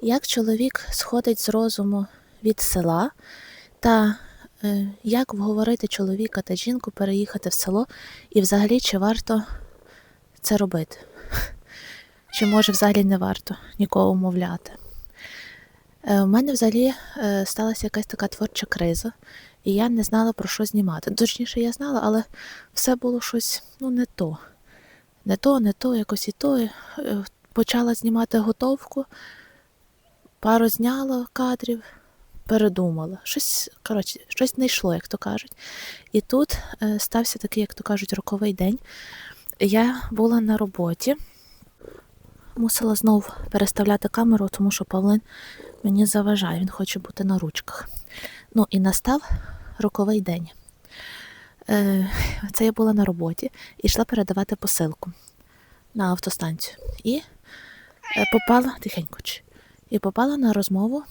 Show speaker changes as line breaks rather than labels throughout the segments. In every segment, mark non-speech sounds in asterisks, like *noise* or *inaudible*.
Як чоловік сходить з розуму від села, та е, як вговорити чоловіка та жінку переїхати в село, і взагалі чи варто це робити? Чи може взагалі не варто нікого умовляти? Е, У мене взагалі е, сталася якась така творча криза, і я не знала про що знімати. Точніше, я знала, але все було щось ну, не то. Не то, не то, якось і то. Е, Почала знімати готовку, пару зняла кадрів, передумала. Щось, коротше, щось не йшло, як то кажуть. І тут е, стався такий, як то кажуть, роковий день. Я була на роботі, мусила знов переставляти камеру, тому що Павлин мені заважає, він хоче бути на ручках. Ну і настав роковий день. Е, Це я була на роботі і йшла передавати посилку на автостанцію. І е, попала тихенько. І попала на розмову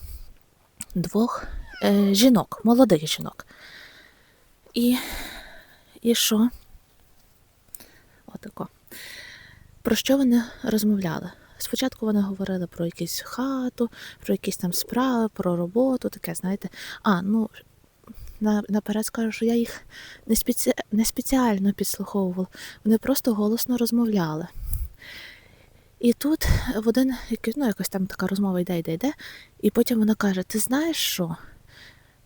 двох е, жінок, молодих жінок. І, і що? Отако. Про що вони розмовляли? Спочатку вони говорили про якусь хату, про якісь там справи, про роботу, таке, знаєте. А, ну, на, наперед скажу, що я їх не, спеці... не спеціально підслуховувала. Вони просто голосно розмовляли. І тут в один, ну, якось там така розмова йде, йде, йде, і потім вона каже: Ти знаєш що?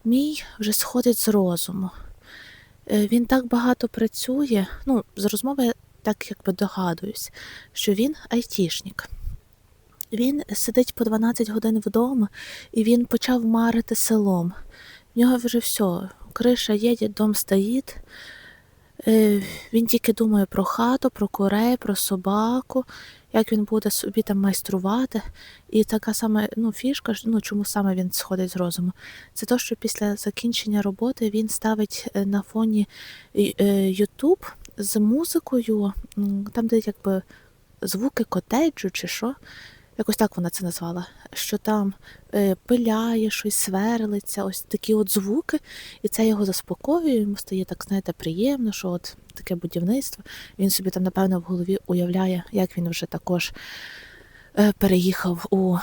Мій вже сходить з розуму. Е, Він так багато працює. Ну, з розмови я так якби догадуюсь, що він айтішник. Він сидить по 12 годин вдома, і він почав марити селом. В нього вже все, криша є, дом стоїть. Е, Він тільки думає про хату, про курей, про собаку, як він буде собі там майструвати. І така саме ну, фішка, ну, чому саме він сходить з розуму, це те, що після закінчення роботи він ставить е, на фоні YouTube з музикою, там, де якби звуки котеджу чи що. Якось так вона це назвала, що там е, пиляє щось, сверлиться, ось такі от звуки, і це його заспокоює, йому стає так, знаєте, приємно, що от таке будівництво. Він собі там, напевно, в голові уявляє, як він вже також е, переїхав у,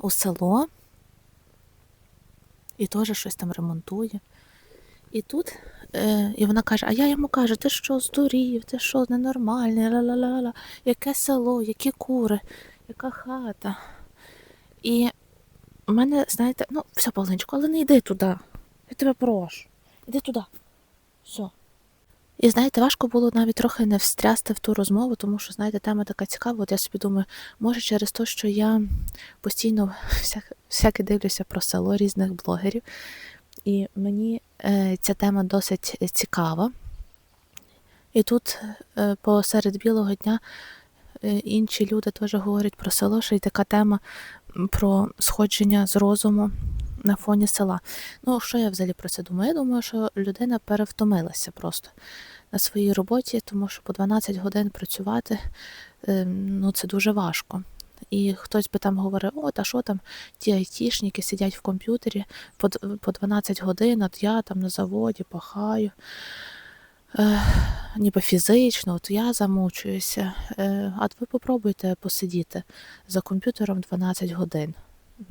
у село і теж щось там ремонтує. І тут, і вона каже: А я йому кажу, ти що, здурів, ти що, ненормальний, ла-ла-ла-ла, яке село, які кури, яка хата. І в мене, знаєте, ну, все, Павленчику, але не йди туди. Я тебе прошу. Іди туди. Все. І знаєте, важко було навіть трохи не встрясти в ту розмову, тому що, знаєте, тема така цікава. От я собі думаю, може через те, що я постійно *laughs* всяке дивлюся про село різних блогерів, і мені е, ця тема досить цікава. І тут е, посеред білого дня е, інші люди теж говорять про село, що й така тема про сходження з розуму на фоні села. Ну, що я взагалі про це думаю? Я думаю, що людина перевтомилася просто на своїй роботі, тому що по 12 годин працювати е, ну, це дуже важко. І хтось би там говорив, о, та що там, ті айтішники сидять в комп'ютері по, по 12 годин, от я там на заводі пахаю. Е, ніби фізично, от я замучуюся. Е, а ви попробуйте посидіти за комп'ютером 12 годин.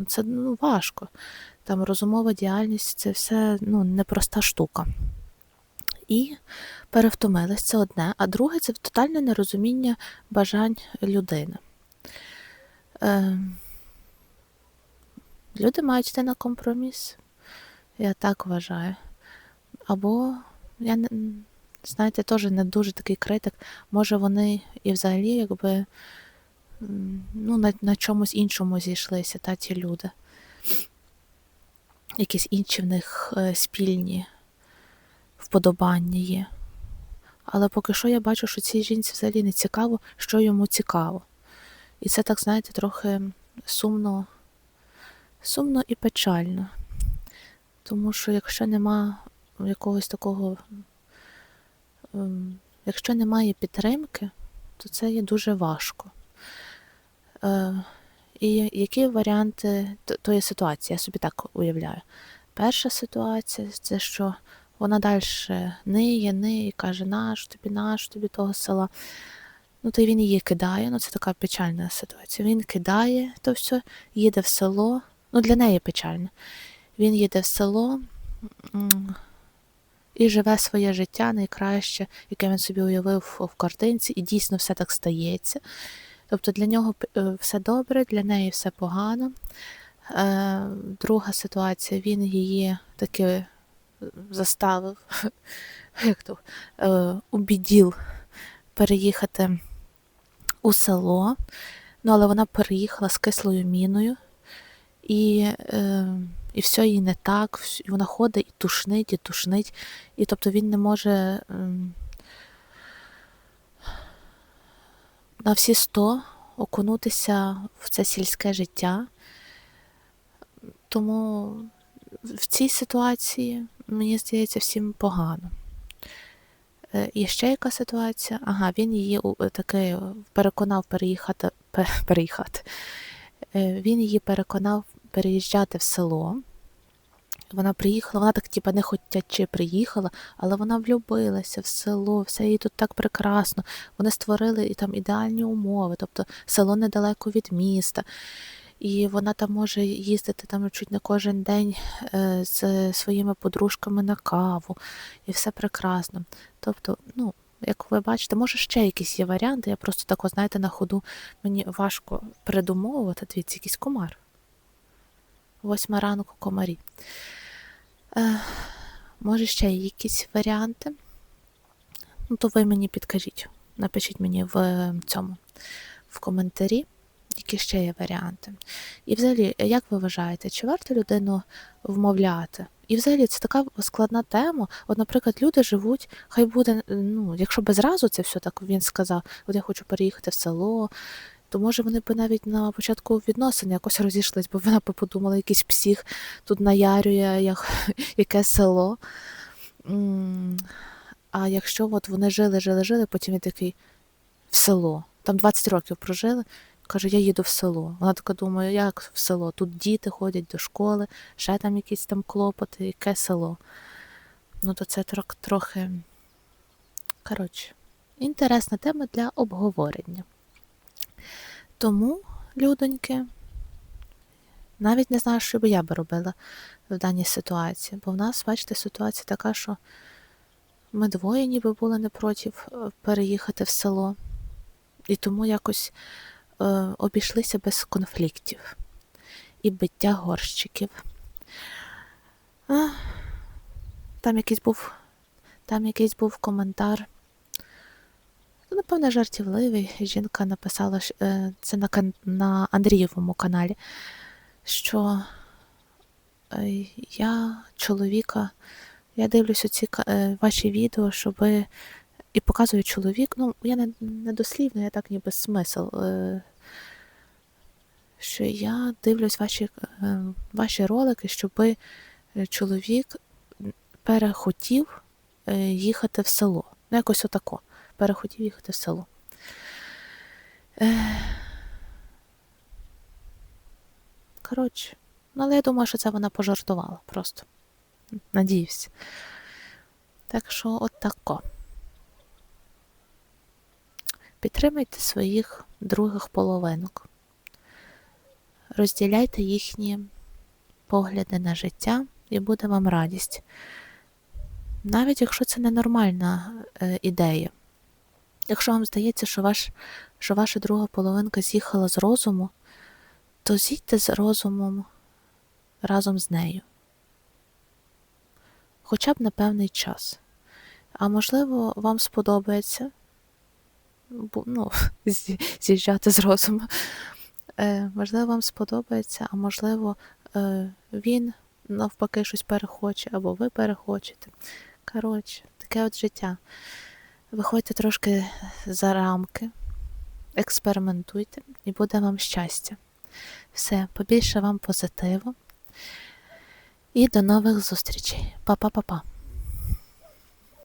Це ну, важко. Там розумова діяльність це все ну, непроста штука. І перевтомились це одне, а друге це тотальне нерозуміння бажань людини. Е, люди мають йти на компроміс. Я так вважаю. Або я не знаєте, теж не дуже такий критик. Може, вони і взагалі якби ну, на, на чомусь іншому зійшлися, та ті люди. Якісь інші в них е, спільні вподобання є. Але поки що я бачу, що цій жінці взагалі не цікаво, що йому цікаво. І це так, знаєте, трохи сумно, сумно і печально. Тому що якщо нема якогось такого, ем, якщо немає підтримки, то це є дуже важко. Е, І які варіанти тої ситуації? Я собі так уявляю. Перша ситуація це що вона далі ниє, ниє, каже, наш тобі, наш тобі того села. Ну, то він її кидає, ну це така печальна ситуація. Він кидає то все, їде в село. Ну, для неї печально. Він їде в село і живе своє життя найкраще, яке він собі уявив в картинці, і дійсно все так стається. Тобто для нього е, все добре, для неї все погано. Е, Друга ситуація, він її таки е, заставив, *laughs* як то, убіділ переїхати у село. Ну, але вона переїхала з кислою міною, і, е, і все їй не так. І вона ходить і тушнить, і тушнить. І тобто він не може ем, на всі сто окунутися в це сільське життя. Тому в цій ситуації, мені здається, всім погано. Е, І ще яка ситуація? Ага, він її е, таки переконав переїхати, *laughs* переїхати. Е, Він її переконав переїжджати в село. Вона приїхала, вона так типа не хотячи приїхала, але вона влюбилася в село, все їй тут так прекрасно. Вони створили і там ідеальні умови, тобто село недалеко від міста. І вона там може їздити там чуть не кожен день е, з своїми подружками на каву, і все прекрасно. Тобто, ну, як ви бачите, може ще якісь є варіанти. Я просто тако, знаєте, на ходу мені важко придумовувати. Дивіться, якийсь комар. Восьма ранку комарі. Е, може, ще є якісь варіанти? Ну, то ви мені підкажіть. Напишіть мені в цьому в коментарі, які ще є варіанти. І взагалі, як ви вважаєте, чи варто людину вмовляти? І взагалі це така складна тема. От, наприклад, люди живуть, хай буде, ну, якщо би зразу це все так він сказав, от я хочу переїхати в село, то може вони б навіть на початку відносин якось розійшлись, бо вона б подумала, якийсь псих тут наярює, як, *laughs* яке село. А якщо от вони жили, жили, жили, потім він такий в село. Там 20 років прожили. Каже, я їду в село. Вона така думає, як в село? Тут діти ходять до школи, ще там якісь там клопоти, яке село. Ну, то це трох- трохи. Коротше, інтересна тема для обговорення. Тому, людоньки, навіть не знаю, що би я би робила в даній ситуації. Бо в нас, бачите, ситуація така, що ми двоє ніби були не проти е, переїхати в село. І тому якось обійшлися без конфліктів і биття горщиків. А, там якийсь був, там якийсь був коментар. Ну, Напевно, жартівливий. Жінка написала е, це на, на Андрієвому каналі, що е, я чоловіка, я дивлюся ці е, ваші відео, що і показую чоловік. Ну, я не, не дослівно, я так ніби смисл. Е, що я дивлюсь ваші, е, ваші ролики, щоб е, чоловік перехотів е, їхати в село. Ну, якось отако. Перехотів їхати в село. Коротше, ну, але я думаю, що це вона пожартувала просто. Надіюсь. Так що, от тако. Підтримайте своїх других половинок. Розділяйте їхні погляди на життя і буде вам радість. Навіть якщо це ненормальна е, ідея. Якщо вам здається, що, ваш, що ваша друга половинка з'їхала з розуму, то зійдьте з розумом разом з нею. Хоча б на певний час. А можливо, вам сподобається ну, *laughs* з'їжджати з розуму. Е, можливо, вам сподобається, а можливо, е, він навпаки щось перехоче, або ви перехочете. Коротше, таке от життя. Виходьте трошки за рамки, експериментуйте, і буде вам щастя. Все, побільше вам позитиву. І до нових зустрічей. Па-па-па-па.